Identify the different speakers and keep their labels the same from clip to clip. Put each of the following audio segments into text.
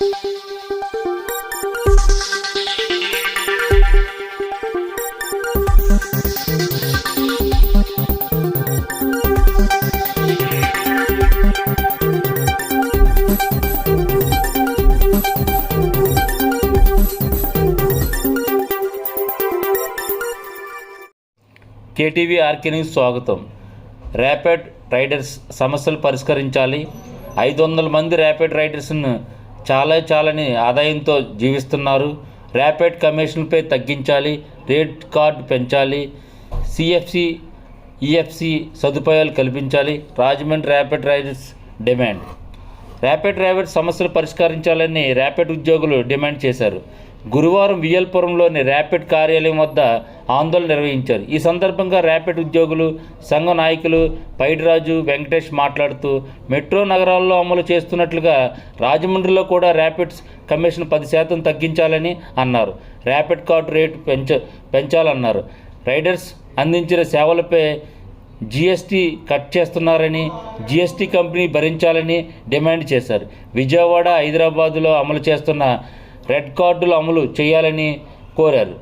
Speaker 1: KTV RK news స్వాగతం. Rapid riders సమస్యలు పరిష్కరించాలి. ఐదు వందల మంది ర్యాపిడ్ రైడర్స్ను చాలా చాలని ఆదాయంతో జీవిస్తున్నారు. ర్యాపిడ్ కమిషన్పై తగ్గించాలి. రేట్ కార్డు పెంచాలి. సిఎఫ్సి ఈఎఫ్సి సదుపాయాలు కల్పించాలి. Rajahmundry rapid riders demand. Rapid driver సమస్యలు పరిష్కరించాలని ర్యాపిడ్ ఉద్యోగులు డిమాండ్ చేశారు. గురువారం వియల్పురంలోని ర్యాపిడ్ కార్యాలయం వద్ద ఆందోళన నిర్వహించారు. ఈ సందర్భంగా ర్యాపిడ్ ఉద్యోగులు సంఘ నాయకులు పైడిరాజు వెంకటేష్ మాట్లాడుతూ మెట్రో నగరాల్లో అమలు చేస్తున్నట్లుగా రాజమండ్రిలో కూడా ర్యాపిడ్ కమిషన్ పది శాతం తగ్గించాలని అన్నారు. ర్యాపిడ్ కార్డు రేటు పెంచ పెంచాలన్నారు. రైడర్స్ అందించిన సేవలపై జీఎస్టీ కట్ చేస్తున్నారని జీఎస్టీ కంపెనీ భరించాలని డిమాండ్ చేశారు. విజయవాడ హైదరాబాదులో అమలు చేస్తున్న రెడ్ కార్డులు అమలు చేయాలని కోరారు.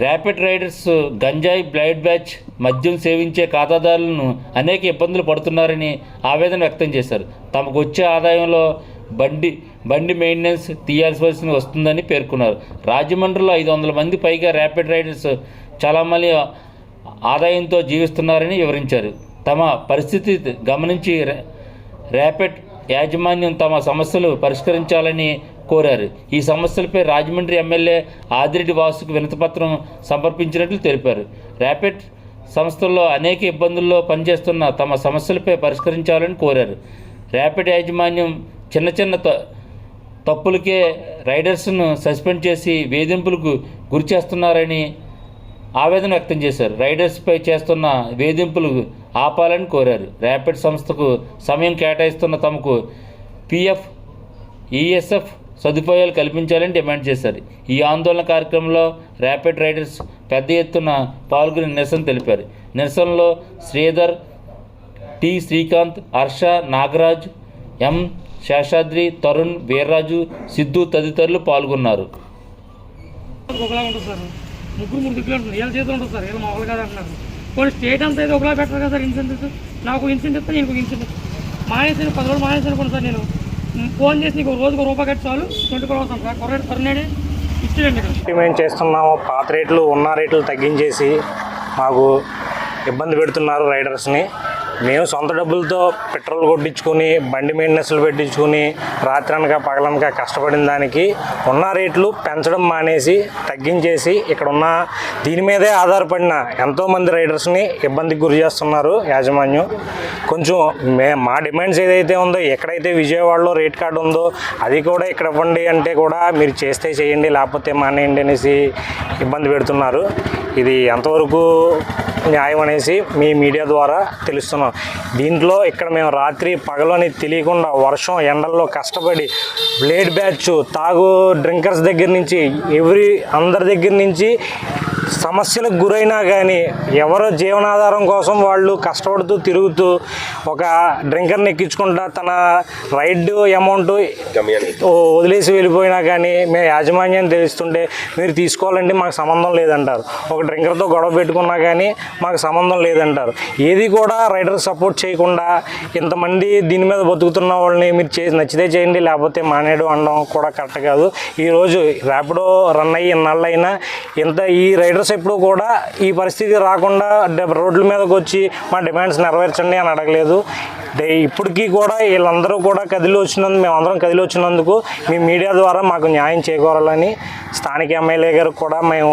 Speaker 1: ర్యాపిడ్ రైడర్స్ గంజాయి బ్లైడ్ బ్యాచ్ మద్యం సేవించే ఖాతాదారులను అనేక ఇబ్బందులు పడుతున్నారని ఆవేదన వ్యక్తం చేశారు. తమకు వచ్చే ఆదాయంలో బండి బండి మెయింటెనెన్స్ తీయాల్సి వస్తుందని పేర్కొన్నారు. రాజమండ్రిలో ఐదు వందల మంది పైగా ర్యాపిడ్ రైడర్స్ చాలామంది ఆదాయంతో జీవిస్తున్నారని వివరించారు. తమ పరిస్థితి గమనించి ర్యాపిడ్ యాజమాన్యం తమ సమస్యలు పరిష్కరించాలని కోరారు. ఈ సమస్యలపై రాజమండ్రి ఎమ్మెల్యే ఆదిరెడ్డి వాసుకు వినతిపత్రం సమర్పించినట్లు తెలిపారు. ర్యాపిడ్ సంస్థల్లో అనేక ఇబ్బందుల్లో పనిచేస్తున్న తమ సమస్యలపై పరిష్కరించాలని కోరారు. ర్యాపిడ్ యాజమాన్యం చిన్న చిన్న తప్పులకే రైడర్స్ను సస్పెండ్ చేసి వేధింపులకు గురి చేస్తున్నారని ఆవేదన వ్యక్తం చేశారు. రైడర్స్పై చేస్తున్న వేధింపులు ఆపాలని కోరారు. ర్యాపిడ్ సంస్థకు సమయం కేటాయిస్తున్న తమకు పిఎఫ్ ఈఎస్ఎఫ్ సదుపాయాలు కల్పించాలని డిమాండ్ చేశారు. ఈ ఆందోళన కార్యక్రమంలో ర్యాపిడ్ రైడర్స్ పెద్ద ఎత్తున పాల్గొని నిరసన తెలిపారు. నిరసనలో శ్రీధర్ టి శ్రీకాంత్ హర్ష నాగరాజ్ ఎం శేషాద్రి తరుణ్ వీర్రాజు సిద్ధు తదితరులు పాల్గొన్నారు.
Speaker 2: ఒకలా ఉంటుంది సార్. ముగ్గురు మూడు దిక్కులు ఉంటుంది. వీళ్ళ చేతిలో ఉంటుంది సార్. వీళ్ళు మామూలు కాదు అంటున్నారు. కొన్ని స్టేట్ అంతా అయితే ఒకలా పెట్టరు కదా సార్ ఇన్సెంటివ్స్? నాకు ఇన్సెంటివ్ ఇస్తే నేను ఇన్సెంటివ్. మానేసిన పది రోజులు మానేసిన అనుకోండి సార్ నేను. ఫోన్ చేసి నీకు రోజుకు రూపాయి కట్టి చాలు. ట్వంటీ ఫోర్ అవర్స్ సార్ కొరడే కొరనేడే ఇచ్చేయండి
Speaker 3: మేము చేస్తున్నాము పాత రేట్లు ఉన్న రేట్లు తగ్గించేసి మాకు ఇబ్బంది పెడుతున్నారు రైడర్స్ని. మేము సొంత డబ్బులతో పెట్రోల్ కొట్టించుకొని బండి మెయింటెనెన్స్లు పెట్టించుకొని రాత్రనక పగలనక కష్టపడిన దానికి ఉన్న రేట్లు పెంచడం మానేసి తగ్గించేసి ఇక్కడ ఉన్న దీని మీదే ఆధారపడిన ఎంతోమంది రైడర్స్ని ఇబ్బందికి గురి చేస్తున్నారు యాజమాన్యం. కొంచెం మే మా డిమాండ్స్ ఏదైతే ఉందో ఎక్కడైతే విజయవాడలో రేట్ కార్డు ఉందో అది కూడా ఇక్కడ ఇవ్వండి అంటే కూడా మీరు చేస్తే చేయండి లేకపోతే మానేయండి అనేసి ఇబ్బంది పెడుతున్నారు. ఇది ఎంతవరకు న్యాయం అనేసి మీ మీడియా ద్వారా చేస్తున్నాం దీంట్లో ఇక్కడ మేము రాత్రి పగలని తెలియకుండా వర్షం ఎండల్లో కష్టపడి బ్లేడ్ బ్యాచ్ తాగు డ్రింకర్స్ దగ్గర నుంచి ఎవ్రీ అందరి దగ్గర నుంచి సమస్యలకు గురైనా కానీ ఎవరో జీవనాధారం కోసం వాళ్ళు కష్టపడుతూ తిరుగుతూ ఒక డ్రింకర్ని ఎక్కించుకుంటా తన రైడ్ అమౌంట్ వదిలేసి వెళ్ళిపోయినా కానీ మేము యాజమాన్యం తెలుస్తుంటే మీరు తీసుకోవాలంటే మాకు సంబంధం లేదంటారు. ఒక డ్రింకర్తో గొడవ పెట్టుకున్నా కానీ మాకు సంబంధం లేదంటారు. ఏది కూడా రైడర్ సపోర్ట్ చేయకుండా ఇంతమంది దీని మీద బతుకుతున్న వాళ్ళని మీరు చేసి నచ్చితే చేయండి లేకపోతే మానేయడం అనడం కూడా కరెక్ట్ కాదు. ఈరోజు ర్యాపిడో రన్ అయ్యి ఇన్నాళ్ళైనా ఇంత ఈ రైడర్ రైడర్స్ ఎప్పుడు కూడా ఈ పరిస్థితి రాకుండా రోడ్ల మీదకి వచ్చి మా డిమాండ్స్ నెరవేర్చండి అని అడగలేదు. ఇప్పటికీ కూడా వీళ్ళందరూ కూడా కదిలి వచ్చినందుకు మేమందరం కదిలి వచ్చినందుకు మీ మీడియా ద్వారా మాకు న్యాయం చేకూరాలని స్థానిక ఎమ్మెల్యే గారు కూడా మేము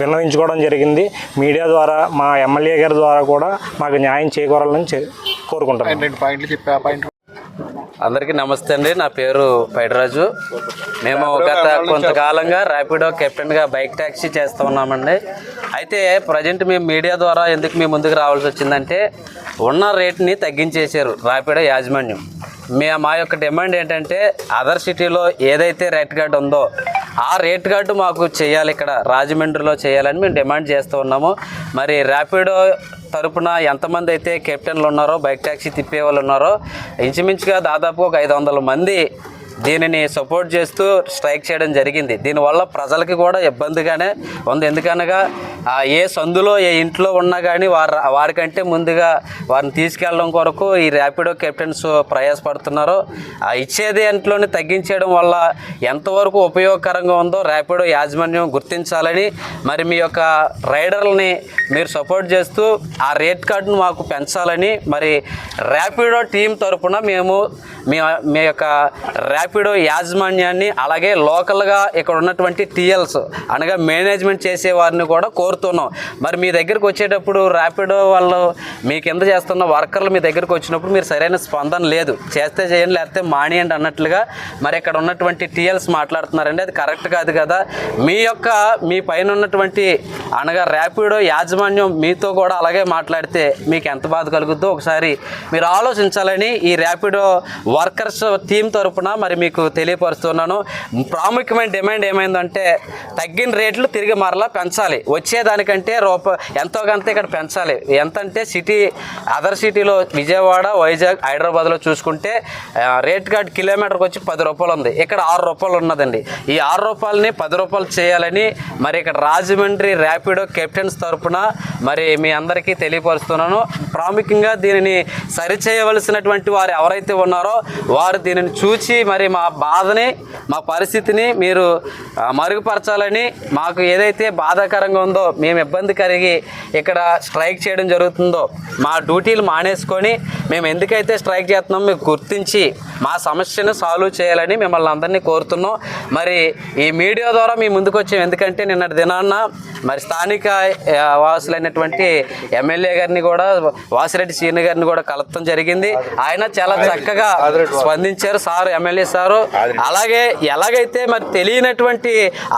Speaker 3: విన్నవించుకోవడం జరిగింది. మీడియా ద్వారా మా ఎమ్మెల్యే గారి ద్వారా కూడా మాకు న్యాయం చేకూరాలని చే- కోరుకుంటున్నాం.
Speaker 4: రెండు పాయింట్లు చెప్పి ఆ పాయింట్
Speaker 5: అందరికీ నమస్తే అండి. నా పేరు పైడరాజు. మేము గత కొంతకాలంగా ర్యాపిడో కెప్టెన్గా బైక్ ట్యాక్సీ చేస్తూ ఉన్నామండి అయితే ప్రజెంట్ మేము మీడియా ద్వారా ఎందుకు మీ ముందుకు రావాల్సి వచ్చిందంటే ఉన్న రేట్ని తగ్గించేశారు ర్యాపిడో యాజమాన్యం. మే మా యొక్క డిమాండ్ ఏంటంటే అదర్ సిటీలో ఏదైతే రేట్ కార్డు ఉందో ఆ రేట్ కార్డు మాకు చేయాలి ఇక్కడ రాజమండ్రిలో చేయాలని మేము డిమాండ్ చేస్తూ ఉన్నాము. మరి ర్యాపిడో తరపున ఎంతమంది అయితే కెప్టెన్లు ఉన్నారో బైక్ ట్యాక్సీ తిప్పే వాళ్ళు ఉన్నారో ఇంచుమించుగా దాదాపు ఒక ఐదు వందల మంది దీనిని సపోర్ట్ చేస్తూ స్ట్రైక్ చేయడం జరిగింది. దీనివల్ల ప్రజలకి కూడా ఇబ్బందిగానే ఉంది. ఎందుకనగా ఏ సందులో ఏ ఇంట్లో ఉన్నా కానీ వారు వారికంటే ముందుగా వారిని తీసుకెళ్ళడం కొరకు ఈ ర్యాపిడో కెప్టెన్స్ ప్రయాసపడుతున్నారు. ఆ ఇచ్చే దాంట్లోనే తగ్గించేయడం వల్ల ఎంతవరకు ఉపయోగకరంగా ఉందో ర్యాపిడో యాజమాన్యం గుర్తించాలని మరి మీ యొక్క రైడర్లని మీరు సపోర్ట్ చేస్తూ ఆ రేట్ కార్డును మాకు పెంచాలని మరి ర్యాపిడో టీం తరఫున మేము మీ మీ యొక్క ర్యాపిడో యాజమాన్యాన్ని అలాగే లోకల్గా ఇక్కడ ఉన్నటువంటి టీఎల్స్ అనగా మేనేజ్మెంట్ చేసే వారిని కూడా కోరుతున్నాం. మరి మీ దగ్గరకు వచ్చేటప్పుడు ర్యాపిడో వాళ్ళు మీ కింద చేస్తున్న వర్కర్లు మీ దగ్గరకు వచ్చినప్పుడు మీరు సరైన స్పందన లేదు. చేస్తే చేయండి లేకపోతే మానేయండి అన్నట్లుగా మరి ఇక్కడ ఉన్నటువంటి టీఎల్స్ మాట్లాడుతున్నారండి. అది కరెక్ట్ కాదు కదా. మీ యొక్క మీ పైన ఉన్నటువంటి అనగా ర్యాపిడో యాజమాన్యం మీతో కూడా అలాగే మాట్లాడితే మీకు ఎంత బాధ కలుగుద్దో ఒకసారి మీరు ఆలోచించాలని ఈ ర్యాపిడో వర్కర్స్ టీం తరపున మరి మీకు తెలియపరుస్తున్నాను. ప్రాముఖ్యమైన డిమాండ్ ఏమైందంటే తగ్గిన రేట్లు తిరిగి మరలా పెంచాలి. వచ్చే దానికంటే రూప ఎంతో కొంత ఇక్కడ పెంచాలి. ఎంత అంటే సిటీ అదర్ సిటీలో విజయవాడ వైజాగ్ హైదరాబాద్లో చూసుకుంటే రేట్ కార్డ్ కిలోమీటర్కి వచ్చి పది రూపాయలు ఉంది. ఇక్కడ ఆరు రూపాయలు ఉన్నదండి. ఈ ఆరు రూపాయలని పది రూపాయలు చేయాలని మరి ఇక్కడ రాజమండ్రి ర్యాపిడో కెప్టెన్స్ తరఫున మరి మీ అందరికీ తెలియపరుస్తున్నాను. ప్రాముఖ్యంగా దీనిని సరిచేయవలసినటువంటి వారు ఎవరైతే ఉన్నారో వారు దీనిని చూచి మరి మా బాధని మా పరిస్థితిని మీరు మెరుగుపరచాలని మరుగుపరచాలని మాకు ఏదైతే బాధాకరంగా ఉందో మేము ఇబ్బంది కలిగి ఇక్కడ స్ట్రైక్ చేయడం జరుగుతుందో మా డ్యూటీలు మానేసుకొని మేము ఎందుకైతే స్ట్రైక్ చేస్తున్నామో మీకు గుర్తించి మా సమస్యను సాల్వ్ చేయాలని మిమ్మల్ని అందరినీ కోరుతున్నాం. మరి ఈ మీడియా ద్వారా మీ ముందుకు వచ్చాం. ఎందుకంటే నిన్నటి దినాన్న మరి స్థానిక వాసులైనటువంటి ఎమ్మెల్యే గారిని కూడా వాసిరెడ్డి సీని గారిని కూడా కలపడం జరిగింది. ఆయన చాలా చక్కగా స్పందించారు సార్ ఎమ్మెల్యే సారు. అలాగే ఎలాగైతే మరి తెలియనటువంటి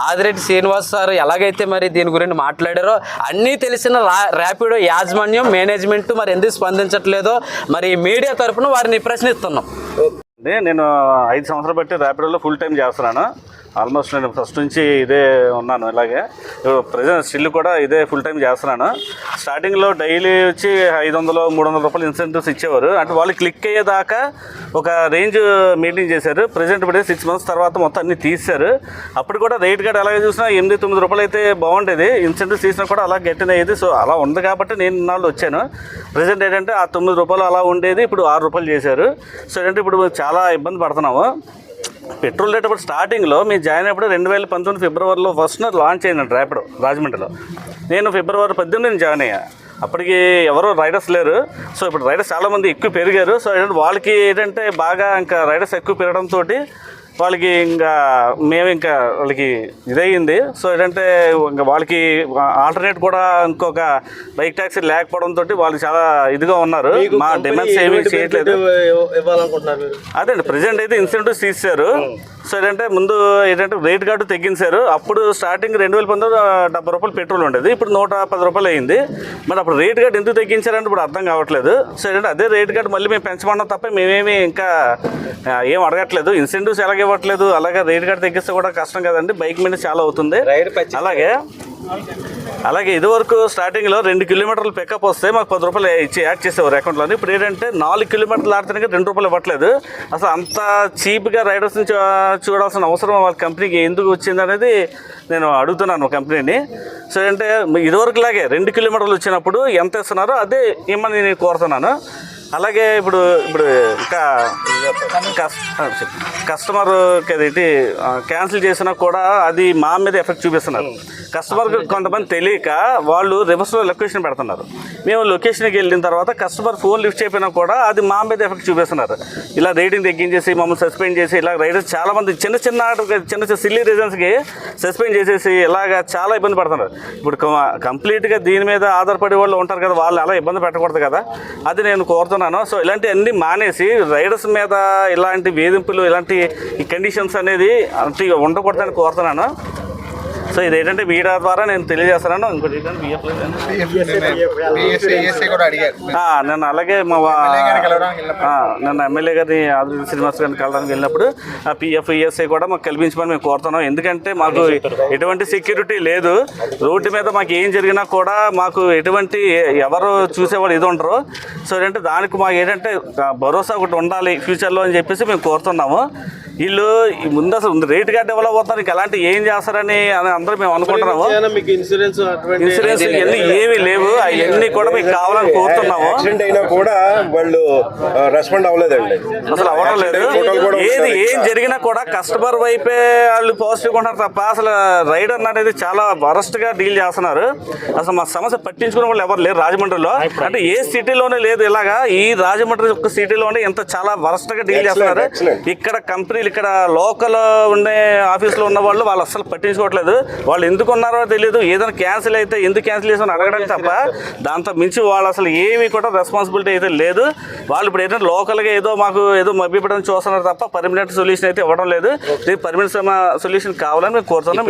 Speaker 5: ఆదిరెడ్డి శ్రీనివాస్ సార్ ఎలాగైతే మరి దీని గురించి మాట్లాడారో అన్నీ తెలిసిన ర్యాపిడో యాజమాన్యం మేనేజ్మెంట్ మరి ఎందుకు స్పందించట్లేదో మరి మీడియా తరఫున వారిని ప్రశ్నిస్తున్నాం.
Speaker 4: నేను ఐదు సంవత్సరాలు బట్టి ర్యాపిడోలో ఫుల్ టైం చేస్తున్నాను. ఆల్మోస్ట్ నేను ఫస్ట్ నుంచి ఇదే ఉన్నాను ఇలాగే. ప్రజెంట్ స్టిల్ కూడా ఇదే ఫుల్ టైం చేస్తున్నాను. స్టార్టింగ్లో డైలీ వచ్చి ఐదు వందలు మూడు వందల రూపాయలు ఇన్సెంటివ్స్ ఇచ్చేవారు. అంటే వాళ్ళు క్లిక్ అయ్యేదాకా ఒక రేంజ్ మెయింటైన్ చేశారు. ప్రజెంట్ ఇప్పుడు సిక్స్ మంత్స్ తర్వాత మొత్తం అన్ని తీశారు. అప్పుడు కూడా రేట్ కార్డ్ అలాగే చూసినా ఎనిమిది తొమ్మిది రూపాయలు అయితే బాగుండేది. ఇన్సెంటివ్స్ తీసినా కూడా అలా గట్టిన అయ్యేది. సో అలా ఉంది కాబట్టి నేను ఇన్నాళ్ళు వచ్చాను. ప్రజెంట్ ఏంటంటే ఆ తొమ్మిది రూపాయలు అలా ఉండేది. ఇప్పుడు ఆరు రూపాయలు చేశారు. సో ఏంటంటే ఇప్పుడు చాలా ఇబ్బంది పడుతున్నాము. పెట్రోల్ రేట్ అప్పుడు స్టార్టింగ్లో మీ జాయిన్ అయినప్పుడు రెండు వేల పంతొమ్మిది ఫిబ్రవరిలో ఫస్ట్ లాంచ్ అయిందంట ర్యాపిడో రాజమండ్రిలో. నేను ఫిబ్రవరి పద్దెనిమిది నేను జాయిన్ అయ్యా. అప్పటికి ఎవరు రైడర్స్ లేరు. సో ఇప్పుడు రైడర్స్ చాలామంది ఎక్కువ పెరిగారు. సో వాళ్ళకి ఏంటంటే బాగా ఇంకా రైడర్స్ ఎక్కువ పెరగడంతో వాళ్ళకి ఇంకా మేము ఇంకా వాళ్ళకి ఇదయ్యింది. సో ఏంటంటే ఇంకా వాళ్ళకి ఆల్టర్నేట్ కూడా ఇంకొక బైక్ ట్యాక్సీ లేకపోవడంతో వాళ్ళు చాలా ఇదిగా ఉన్నారు. మా డిమాండ్స్ ఏమీ చేయట్లేదు. అదే ప్రజెంట్ అయితే ఇన్సెంటివ్స్ తీశారు. సో ఏంటంటే ముందు ఏంటంటే రేట్ కార్డు తగ్గించారు అప్పుడు స్టార్టింగ్ రెండు వేల పంతొమ్మిది డెబ్బై రూపాయలు పెట్రోల్ ఉండేది. ఇప్పుడు నూట పది రూపాయలు అయింది. మరి అప్పుడు రేట్ కార్డు ఎందుకు తగ్గించారంటే ఇప్పుడు అర్థం కావట్లేదు. సో ఏంటంటే అదే రేట్ కార్డు మళ్ళీ మేము పెంచమన్నాం తప్ప మేమేమి ఇంకా ఏం అడగట్లేదు. ఇన్సెంటివ్స్ ఎలాగ ఇవ్వట్లేదు. అలాగే రేట్ కార్డు తగ్గిస్తే కూడా కష్టం కదండి. బైక్ మీద చాలా అవుతుంది. అలాగే అలాగే ఇదివరకు స్టార్టింగ్లో రెండు కిలోమీటర్లు పికప్ వస్తే మాకు పది రూపాయలు ఇచ్చి యాడ్ చేసేవారు అకౌంట్లో ఇప్పుడు ఏంటంటే నాలుగు కిలోమీటర్లు ఆడితే రెండు రూపాయలు ఇవ్వట్లేదు. అసలు అంత చీప్గా రైడర్స్ని చూ- చూడాల్సిన అవసరం వాళ్ళ కంపెనీకి ఎందుకు వచ్చింది అనేది నేను అడుగుతున్నాను కంపెనీని సో అంటే ఇదివరకు లాగే రెండు కిలోమీటర్లు వచ్చినప్పుడు ఎంత ఇస్తున్నారో అదే ఇమ్మని నేను కోరుతున్నాను. అలాగే ఇప్పుడు ఇప్పుడు ఇంకా కస్టమర్ ఇది క్యాన్సిల్ చేసినా కూడా అది మా మీద ఎఫెక్ట్ చూపిస్తున్నారు. కస్టమర్ కొంతమంది తెలియక వాళ్ళు రివర్స్లో లొకేషన్ పెడుతున్నారు. మేము లొకేషన్కి వెళ్ళిన తర్వాత కస్టమర్ ఫోన్ లిఫ్ట్ చేయకపోయినా కూడా అది మా మీద ఎఫెక్ట్ చూపిస్తున్నారు. ఇలా రేటింగ్ తగ్గించేసి మమ్మల్ని సస్పెండ్ చేసి ఇలా రైడర్స్ చాలా మంది చిన్న చిన్న చిన్న చిన్న సిల్లీ రీజన్స్కి సస్పెండ్ చేసేసి ఇలాగా చాలా ఇబ్బంది పడుతున్నారు. ఇప్పుడు కంప్లీట్గా దీని మీద ఆధారపడే వాళ్ళు ఉంటారు కదా వాళ్ళు అలా ఇబ్బంది పెట్టకూడదు కదా. అది నేను కోరుతున్నాను. సో ఇలాంటి అన్ని మానేసి రైడర్స్ మీద ఇలాంటి వేధింపులు ఇలాంటి ఈ కండిషన్స్ అనేది అంటే ఉండకూడదని కోరుతున్నాను. సో ఇది ఏంటంటే మీడియా ద్వారా నేను తెలియజేస్తున్నాను ఇంకోటి నేను అలాగే మా నన్ను ఎమ్మెల్యే గారిని ఆదిత్య శ్రీనివాస్ గారిని కలవడానికి వెళ్ళినప్పుడు ఆ పిఎఫ్ ఈఎస్ఐ కూడా మాకు కల్పించమని మేము కోరుతున్నాం. ఎందుకంటే మాకు ఎటువంటి సెక్యూరిటీ లేదు. రోడ్డు మీద మాకు ఏం జరిగినా కూడా మాకు ఎటువంటి ఎవరు చూసేవాళ్ళు ఇది ఉండరు. సో ఏంటంటే దానికి మాకు ఏంటంటే భరోసా ఒకటి ఉండాలి ఫ్యూచర్లో అని చెప్పేసి మేము కోరుతున్నాము. వీళ్ళు ఈ ముందు అసలు రేట్ కార్డ్ డెవలప్ అవుతారు ఇంకా ఎలాంటి ఏం చేస్తారని అని అందరూ మేము అనుకుంటున్నాము.
Speaker 6: ఇన్సూరెన్స్ అటువంటి
Speaker 4: ఇన్సూరెన్స్ ఇవన్నీ ఏమీ లేవు అవన్నీ కూడా మీకు కావాలని కోరుతున్నాము.
Speaker 7: యాక్సిడెంట్ అయినా కూడా వాళ్ళు రెస్పాండ్ అవ్వలేదండి.
Speaker 4: అసలు అవ్వడం లేదు. ఏది ఏం జరిగినా కూడా కస్టమర్ వైపే వాళ్ళు పాజిటివ్ ఉంటారు తప్ప అసలు రైడర్ అనేది చాలా వరస్ట్గా డీల్ చేస్తున్నారు. అసలు మా సమస్య పట్టించుకునే వాళ్ళు ఎవరు లేరు రాజమండ్రిలో. అంటే ఏ సిటీలోనే లేదు ఇలాగా ఈ రాజమండ్రి ఒక్క సిటీలోనే ఎంత చాలా వరస్ట్గా డీల్ చేస్తున్నారు. ఇక్కడ వీళ్ళు ఇక్కడ లోకల్ ఉండే ఆఫీస్లో ఉన్న వాళ్ళు వాళ్ళు అసలు పట్టించుకోవట్లేదు. వాళ్ళు ఎందుకు ఉన్నారో తెలియదు ఏదైనా క్యాన్సిల్ అయితే ఎందుకు క్యాన్సిల్ చేసామని అడగడం తప్ప దాంతో మించి వాళ్ళు అసలు ఏమీ కూడా రెస్పాన్సిబిలిటీ అయితే లేదు. వాళ్ళు ఇప్పుడు ఏంటంటే లోకల్గా ఏదో మాకు ఏదో మభ్యపడడం చూస్తున్నారు తప్ప పర్మనెంట్ సొల్యూషన్ అయితే ఇవ్వడం లేదు. దీనికి పర్మనెంట్ సొల్యూషన్ కావాలని మేము కోరుతున్నాం.